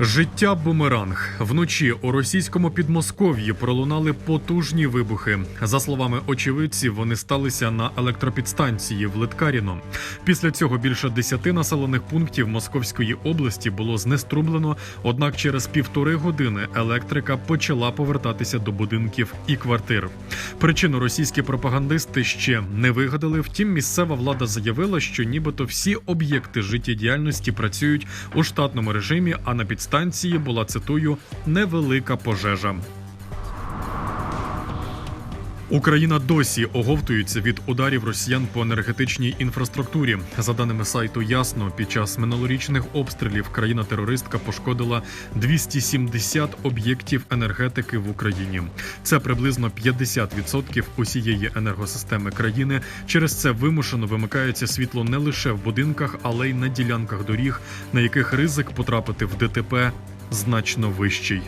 Життя бумеранг вночі у російському Підмосков'ї пролунали потужні вибухи. За словами очевидців, вони сталися на електропідстанції в Литкаріно. Після цього більше десяти населених пунктів Московської області було знеструблено. Однак через півтори години електрика почала повертатися до будинків і квартир. Причину російські пропагандисти ще не вигадали. Втім, місцева влада заявила, що нібито всі об'єкти життєдіяльності працюють у штатному режимі, а на підстанції була цитую невелика пожежа. Україна досі оговтується від ударів росіян по енергетичній інфраструктурі. За даними сайту Ясно, під час минулорічних обстрілів країна-терористка пошкодила 270 об'єктів енергетики в Україні. Це приблизно 50% усієї енергосистеми країни. Через це вимушено вимикається світло не лише в будинках, але й на ділянках доріг, на яких ризик потрапити в ДТП значно вищий.